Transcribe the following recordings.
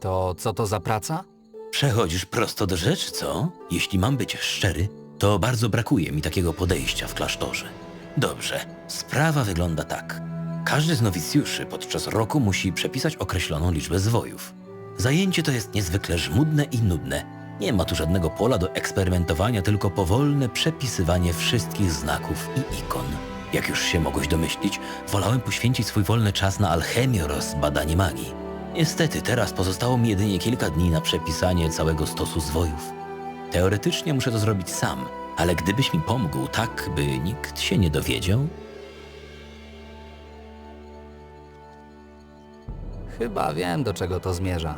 To co to za praca? Przechodzisz prosto do rzeczy, co? Jeśli mam być szczery, to bardzo brakuje mi takiego podejścia w klasztorze. Dobrze, sprawa wygląda tak. Każdy z nowicjuszy podczas roku musi przepisać określoną liczbę zwojów. Zajęcie to jest niezwykle żmudne i nudne. Nie ma tu żadnego pola do eksperymentowania, tylko powolne przepisywanie wszystkich znaków i ikon. Jak już się mogłeś domyślić, wolałem poświęcić swój wolny czas na alchemię oraz badanie magii. Niestety, teraz pozostało mi jedynie kilka dni na przepisanie całego stosu zwojów. Teoretycznie muszę to zrobić sam, ale gdybyś mi pomógł tak, by nikt się nie dowiedział, Chyba wiem, do czego to zmierza.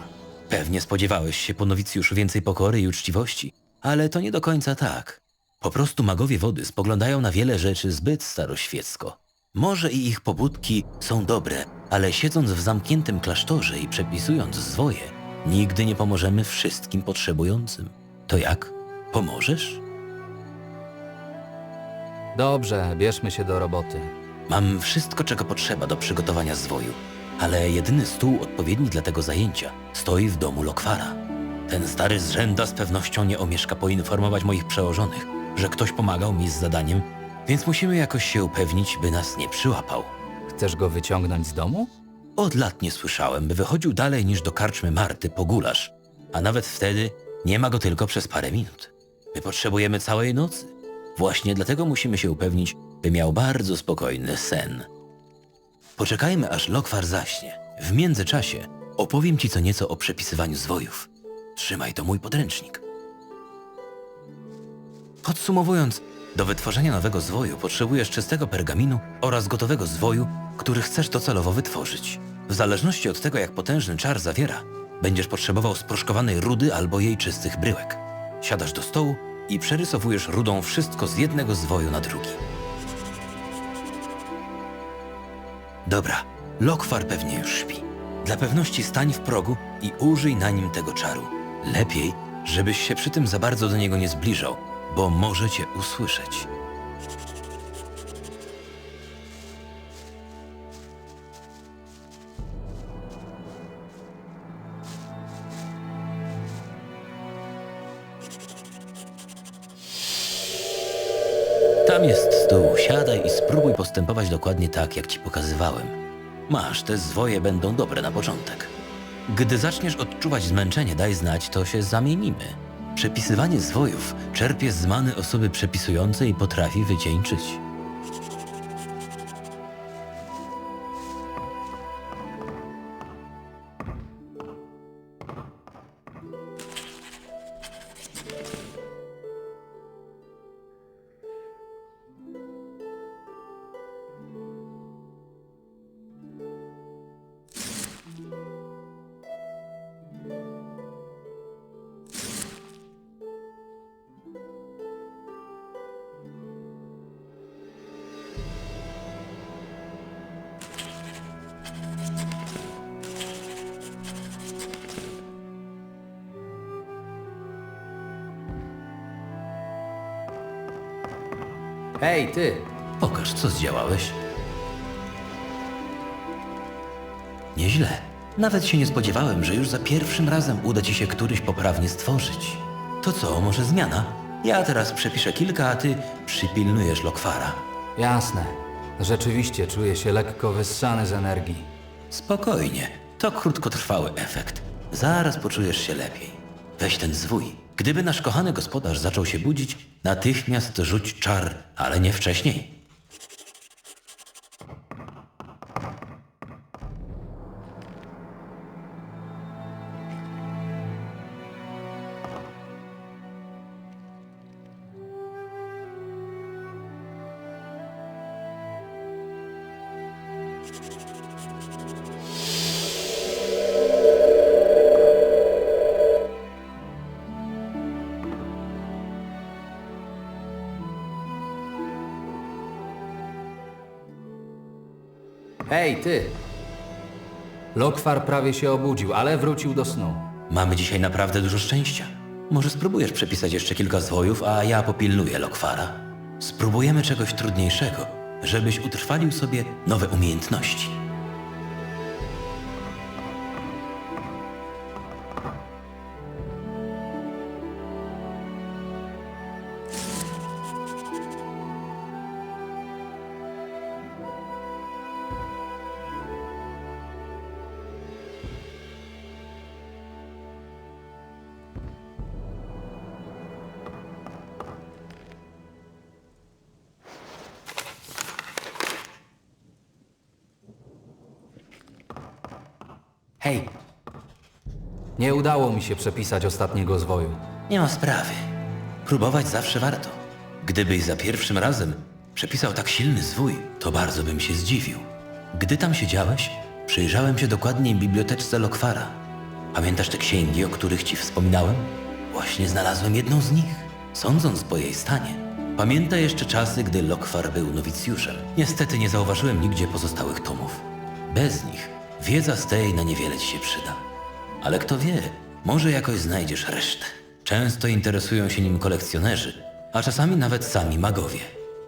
pewnie spodziewałeś się po nowicjuszu więcej pokory i uczciwości, ale to nie do końca tak. Po prostu magowie wody spoglądają na wiele rzeczy zbyt staroświecko. Może i ich pobudki są dobre, ale siedząc w zamkniętym klasztorze i przepisując zwoje, nigdy nie pomożemy wszystkim potrzebującym. To jak? Pomożesz? Dobrze, bierzmy się do roboty. Mam wszystko, czego potrzeba do przygotowania zwoju, ale jedyny stół odpowiedni dla tego zajęcia stoi w domu Lokwara. Ten stary zrzęda z pewnością nie omieszka poinformować moich przełożonych, że ktoś pomagał mi z zadaniem, więc musimy jakoś się upewnić, by nas nie przyłapał. Chcesz go wyciągnąć z domu? Od lat nie słyszałem, by wychodził dalej niż do karczmy Marty po gulasz, a nawet wtedy nie ma go tylko przez parę minut. My potrzebujemy całej nocy. Właśnie dlatego musimy się upewnić, by miał bardzo spokojny sen. Poczekajmy, aż Lokwar zaśnie. W międzyczasie opowiem ci co nieco o przepisywaniu zwojów. Trzymaj to mój podręcznik. Podsumowując, do wytworzenia nowego zwoju potrzebujesz czystego pergaminu oraz gotowego zwoju, który chcesz docelowo wytworzyć. W zależności od tego, jak potężny czar zawiera, będziesz potrzebował sproszkowanej rudy albo jej czystych bryłek. Siadasz do stołu i przerysowujesz rudą wszystko z jednego zwoju na drugi. Dobra, Lokwar pewnie już śpi. Dla pewności stań w progu i użyj na nim tego czaru. Lepiej, żebyś się przy tym za bardzo do niego nie zbliżał, bo może cię usłyszeć. Tam jest stół, siadaj i spróbuj postępować dokładnie tak, jak ci pokazywałem. Masz, te zwoje będą dobre na początek. Gdy zaczniesz odczuwać zmęczenie, daj znać, to się zamienimy. Przepisywanie zwojów czerpie z many osoby przepisującej i potrafi wycieńczyć. Hej, ty! Pokaż, co zdziałałeś. Nieźle. Nawet się nie spodziewałem, że już za pierwszym razem uda ci się któryś poprawnie stworzyć. To co, może zmiana? Ja teraz przepiszę kilka, a ty przypilnujesz Lokwara. Jasne. Rzeczywiście czuję się lekko wyssany z energii. Spokojnie, to krótkotrwały efekt. Zaraz poczujesz się lepiej. Weź ten zwój. Gdyby nasz kochany gospodarz zaczął się budzić, natychmiast rzuć czar, ale nie wcześniej. Hej, ty! Lokwar prawie się obudził, ale wrócił do snu. Mamy dzisiaj naprawdę dużo szczęścia. Może spróbujesz przepisać jeszcze kilka zwojów, a ja popilnuję Lokwara. Spróbujemy czegoś trudniejszego, żebyś utrwalił sobie nowe umiejętności. Nie udało mi się przepisać ostatniego zwoju. Nie ma sprawy. Próbować zawsze warto. Gdybyś za pierwszym razem przepisał tak silny zwój, to bardzo bym się zdziwił. Gdy tam siedziałeś, przyjrzałem się dokładniej biblioteczce Lokwara. Pamiętasz te księgi, o których ci wspominałem? Właśnie znalazłem jedną z nich, sądząc po jej stanie. Pamiętaj jeszcze czasy, gdy Lokwar był nowicjuszem. Niestety nie zauważyłem nigdzie pozostałych tomów. Bez nich wiedza z tej na niewiele ci się przyda. Ale kto wie, może jakoś znajdziesz resztę. Często interesują się nim kolekcjonerzy, a czasami nawet sami magowie.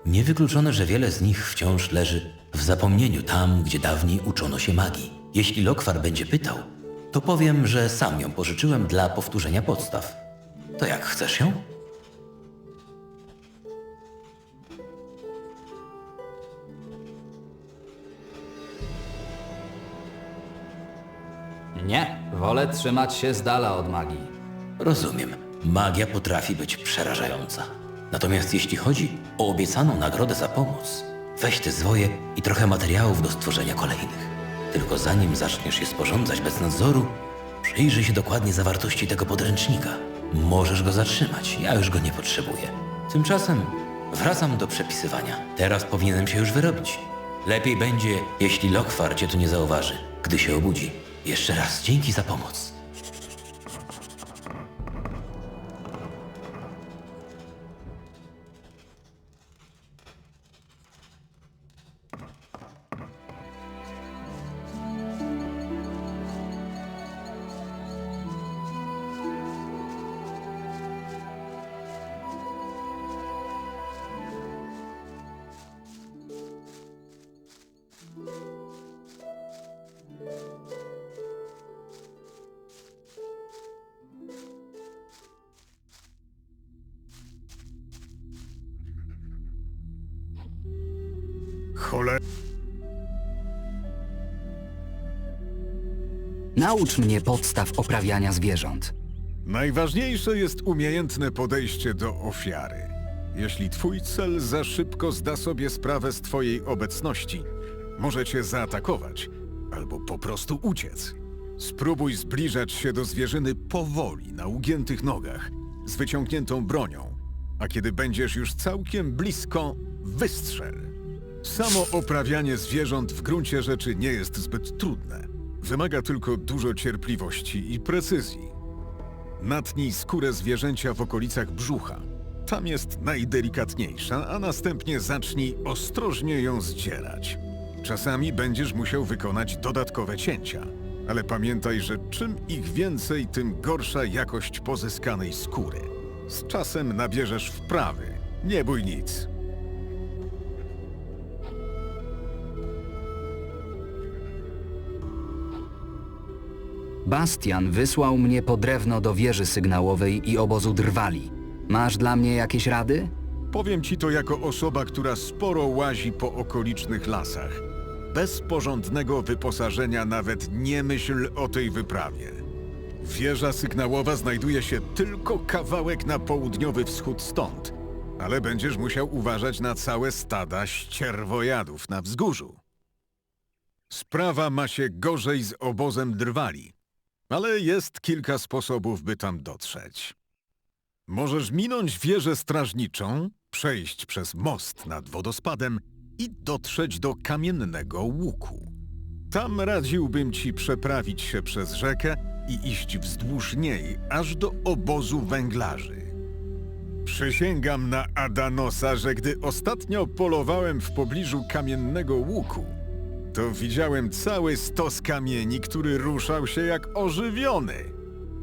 Niewykluczone, że wiele z nich wciąż leży w zapomnieniu tam, gdzie dawniej uczono się magii. Jeśli Lokwar będzie pytał, to powiem, że sam ją pożyczyłem dla powtórzenia podstaw. To jak chcesz ją? Nie, wolę trzymać się z dala od magii. Rozumiem. Magia potrafi być przerażająca. Natomiast jeśli chodzi o obiecaną nagrodę za pomoc, weź te zwoje i trochę materiałów do stworzenia kolejnych. Tylko zanim zaczniesz je sporządzać bez nadzoru, przyjrzyj się dokładnie zawartości tego podręcznika. Możesz go zatrzymać, ja już go nie potrzebuję. Tymczasem wracam do przepisywania. Teraz powinienem się już wyrobić. Lepiej będzie, jeśli Lokwar cię tu nie zauważy, gdy się obudzi. Jeszcze raz dzięki za pomoc. Cholera. Naucz mnie podstaw oprawiania zwierząt. Najważniejsze jest umiejętne podejście do ofiary. Jeśli twój cel za szybko zda sobie sprawę z twojej obecności, może cię zaatakować albo po prostu uciec. Spróbuj zbliżać się do zwierzyny powoli, na ugiętych nogach, z wyciągniętą bronią, a kiedy będziesz już całkiem blisko, wystrzel. Samo oprawianie zwierząt w gruncie rzeczy nie jest zbyt trudne. Wymaga tylko dużo cierpliwości i precyzji. Natnij skórę zwierzęcia w okolicach brzucha. Tam jest najdelikatniejsza, a następnie zacznij ostrożnie ją zdzierać. Czasami będziesz musiał wykonać dodatkowe cięcia, ale pamiętaj, że czym ich więcej, tym gorsza jakość pozyskanej skóry. Z czasem nabierzesz wprawy. Nie bój nic. Bastian wysłał mnie po drewno do wieży sygnałowej i obozu drwali. Masz dla mnie jakieś rady? Powiem ci to jako osoba, która sporo łazi po okolicznych lasach. Bez porządnego wyposażenia nawet nie myśl o tej wyprawie. Wieża sygnałowa znajduje się tylko kawałek na południowy wschód stąd, ale będziesz musiał uważać na całe stada ścierwojadów na wzgórzu. Sprawa ma się gorzej z obozem drwali, ale jest kilka sposobów, by tam dotrzeć. Możesz minąć wieżę strażniczą, przejść przez most nad wodospadem i dotrzeć do kamiennego łuku. Tam radziłbym ci przeprawić się przez rzekę i iść wzdłuż niej, aż do obozu węglarzy. Przysięgam na Adanosa, że gdy ostatnio polowałem w pobliżu kamiennego łuku, to widziałem cały stos kamieni, który ruszał się jak ożywiony.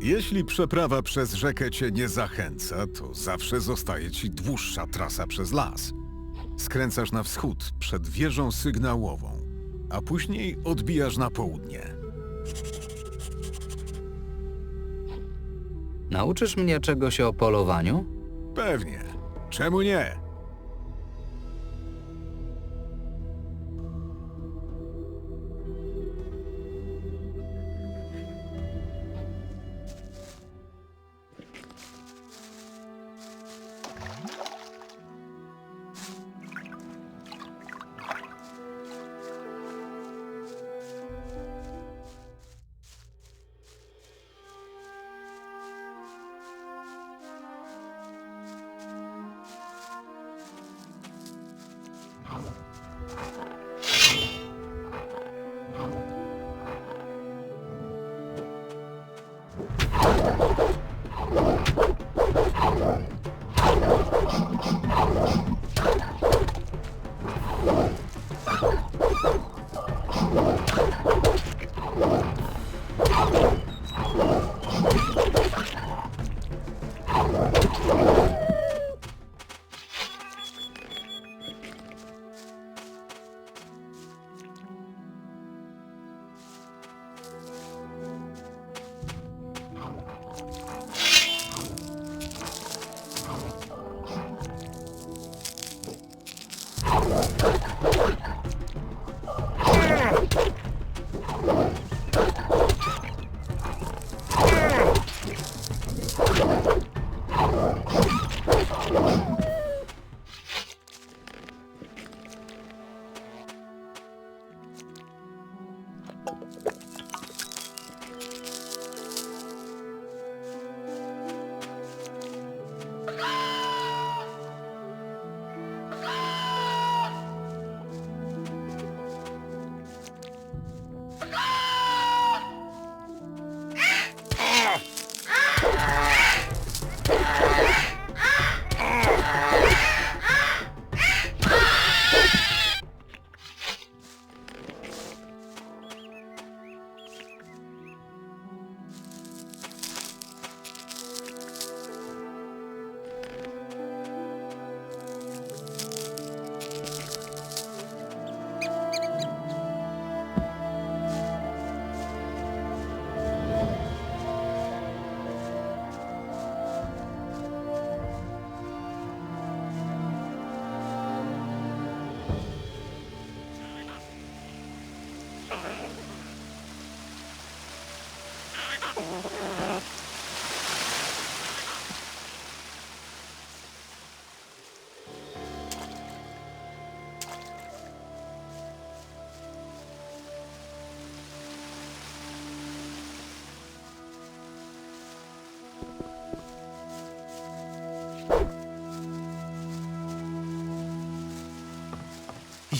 Jeśli przeprawa przez rzekę cię nie zachęca, to zawsze zostaje ci dłuższa trasa przez las. Skręcasz na wschód przed wieżą sygnałową, a później odbijasz na południe. Nauczysz mnie czegoś o polowaniu? Pewnie. Czemu nie?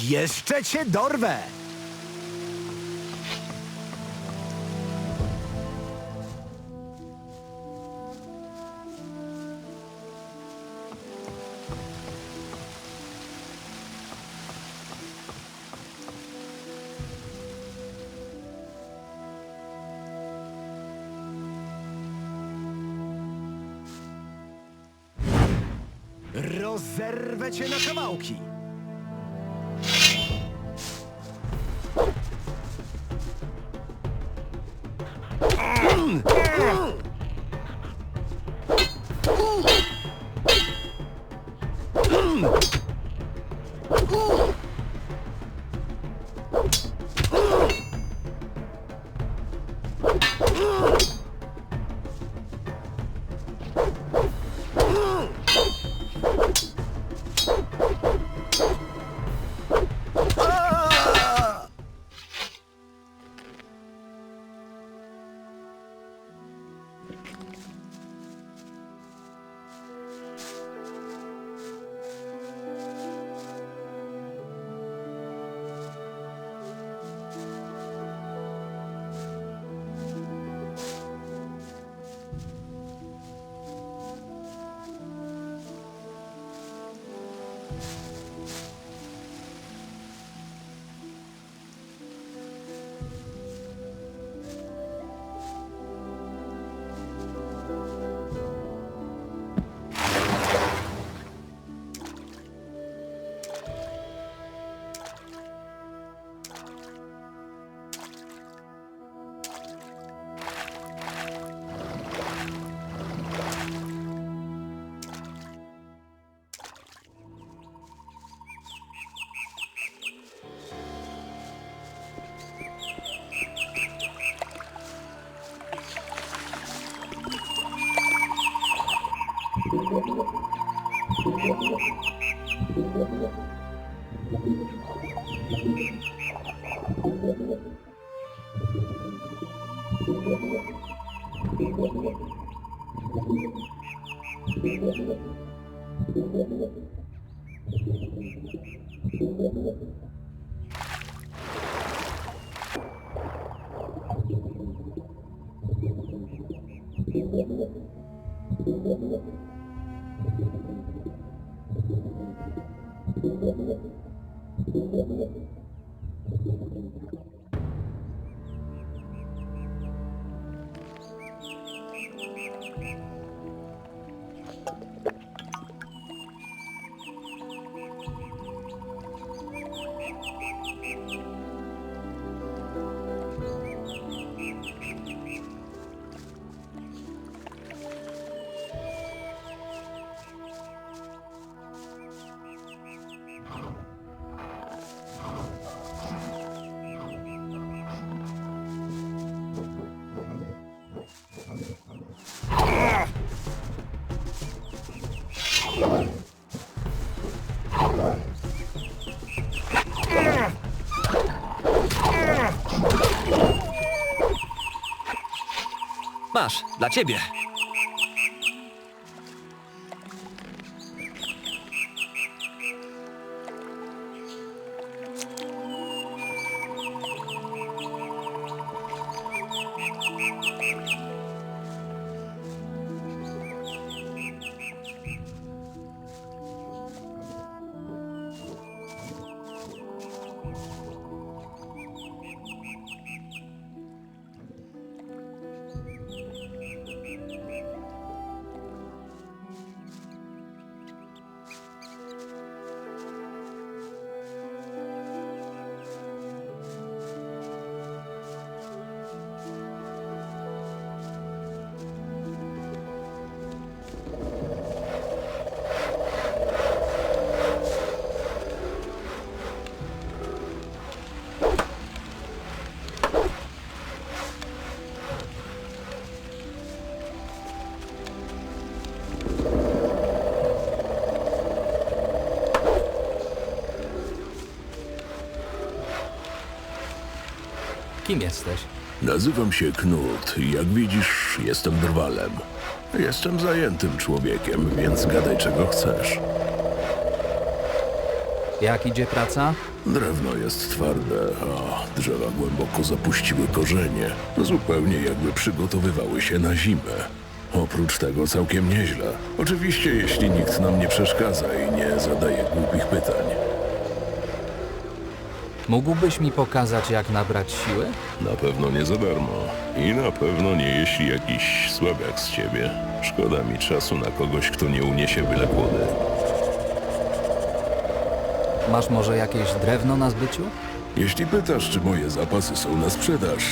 Jeszcze cię dorwę! Rozerwę cię na kawałki! Masz, dla ciebie. Kim jesteś? Nazywam się Knut i jak widzisz, jestem drwalem. Jestem zajętym człowiekiem, więc gadaj czego chcesz. Jak idzie praca? Drewno jest twarde, a drzewa głęboko zapuściły korzenie, zupełnie jakby przygotowywały się na zimę. Oprócz tego całkiem nieźle. Oczywiście, jeśli nikt nam nie przeszkadza i nie zadaje głupich pytań. Mógłbyś mi pokazać, jak nabrać siły? Na pewno nie za darmo. I na pewno nie jeśli jakiś słabiak z ciebie. Szkoda mi czasu na kogoś, kto nie uniesie byle kłody. Masz może jakieś drewno na zbyciu? Jeśli pytasz, czy moje zapasy są na sprzedaż,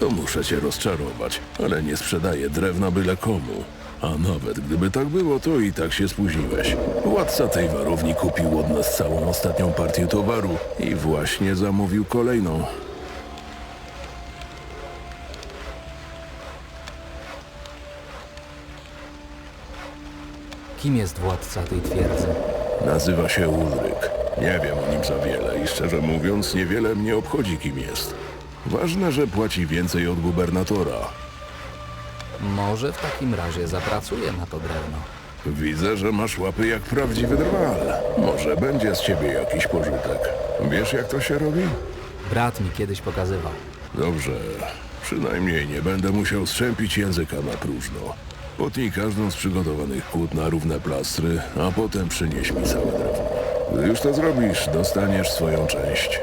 to muszę cię rozczarować, ale nie sprzedaję drewna byle komu. A nawet gdyby tak było, to i tak się spóźniłeś. Władca tej warowni kupił od nas całą ostatnią partię towaru i właśnie zamówił kolejną. Kim jest władca tej twierdzy? Nazywa się Ulryk. Nie wiem o nim za wiele i szczerze mówiąc, niewiele mnie obchodzi, kim jest. Ważne, że płaci więcej od gubernatora. Może w takim razie zapracuję na to drewno. Widzę, że masz łapy jak prawdziwy drwal. Może będzie z ciebie jakiś pożytek. Wiesz, jak to się robi? Brat mi kiedyś pokazywał. Dobrze. Przynajmniej nie będę musiał strzępić języka na próżno. Potnij każdą z przygotowanych kłód na równe plastry, a potem przynieś mi całe drewno. Gdy już to zrobisz, dostaniesz swoją część.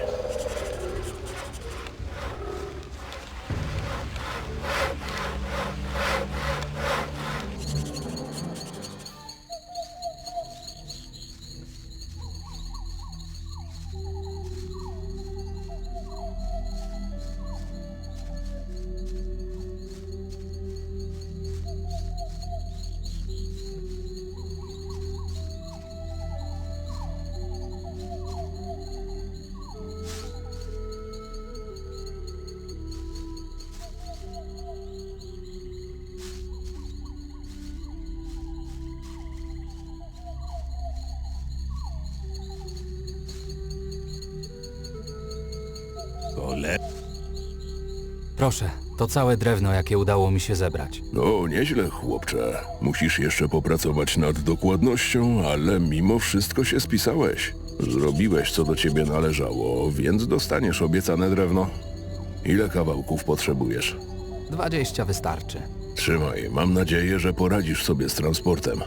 Proszę, to całe drewno, jakie udało mi się zebrać. No, nieźle, chłopcze. Musisz jeszcze popracować nad dokładnością, ale mimo wszystko się spisałeś. Zrobiłeś, co do ciebie należało, więc dostaniesz obiecane drewno. Ile kawałków potrzebujesz? 20 wystarczy. Trzymaj, mam nadzieję, że poradzisz sobie z transportem.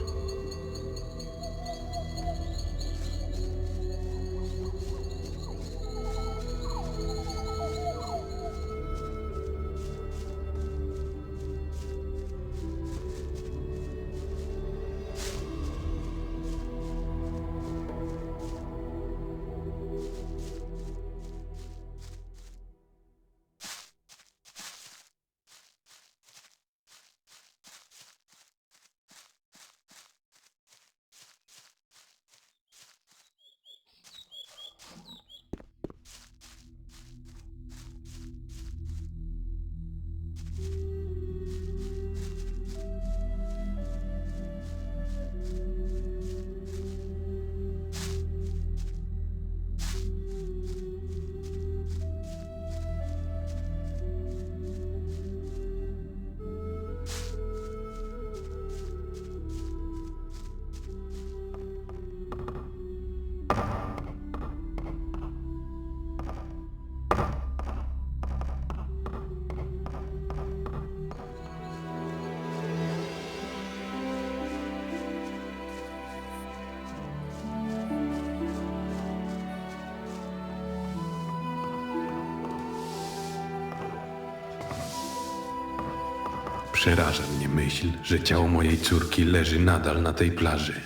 Przeraża mnie myśl, że ciało mojej córki leży nadal na tej plaży.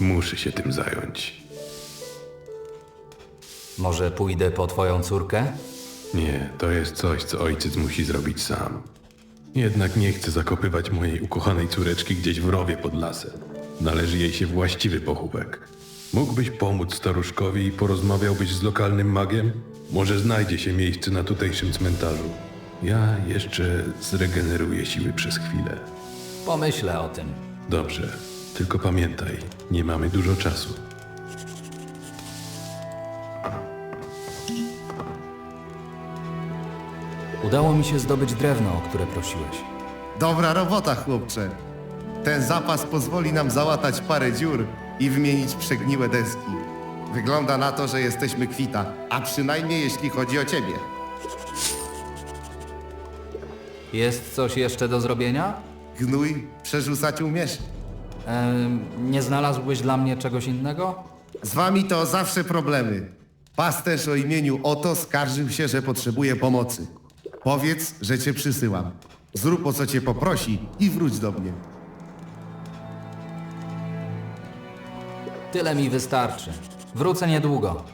Muszę się tym zająć. Może pójdę po twoją córkę? Nie, to jest coś, co ojciec musi zrobić sam. Jednak nie chcę zakopywać mojej ukochanej córeczki gdzieś w rowie pod lasem. Należy jej się właściwy pochówek. Mógłbyś pomóc staruszkowi i porozmawiałbyś z lokalnym magiem? Może znajdzie się miejsce na tutejszym cmentarzu. Ja jeszcze zregeneruję siły przez chwilę. Pomyślę o tym. Dobrze, tylko pamiętaj, nie mamy dużo czasu. Udało mi się zdobyć drewno, o które prosiłeś. Dobra robota, chłopcze. Ten zapas pozwoli nam załatać parę dziur i wymienić przegniłe deski. Wygląda na to, że jesteśmy kwita, a przynajmniej jeśli chodzi o ciebie. Jest coś jeszcze do zrobienia? Gnój przerzucać umiesz? Em, nie znalazłbyś dla mnie czegoś innego? Z wami to zawsze problemy. Pasterz o imieniu Oto skarżył się, że potrzebuje pomocy. Powiedz, że cię przysyłam. Zrób o co cię poprosi i wróć do mnie. Tyle mi wystarczy. Wrócę niedługo.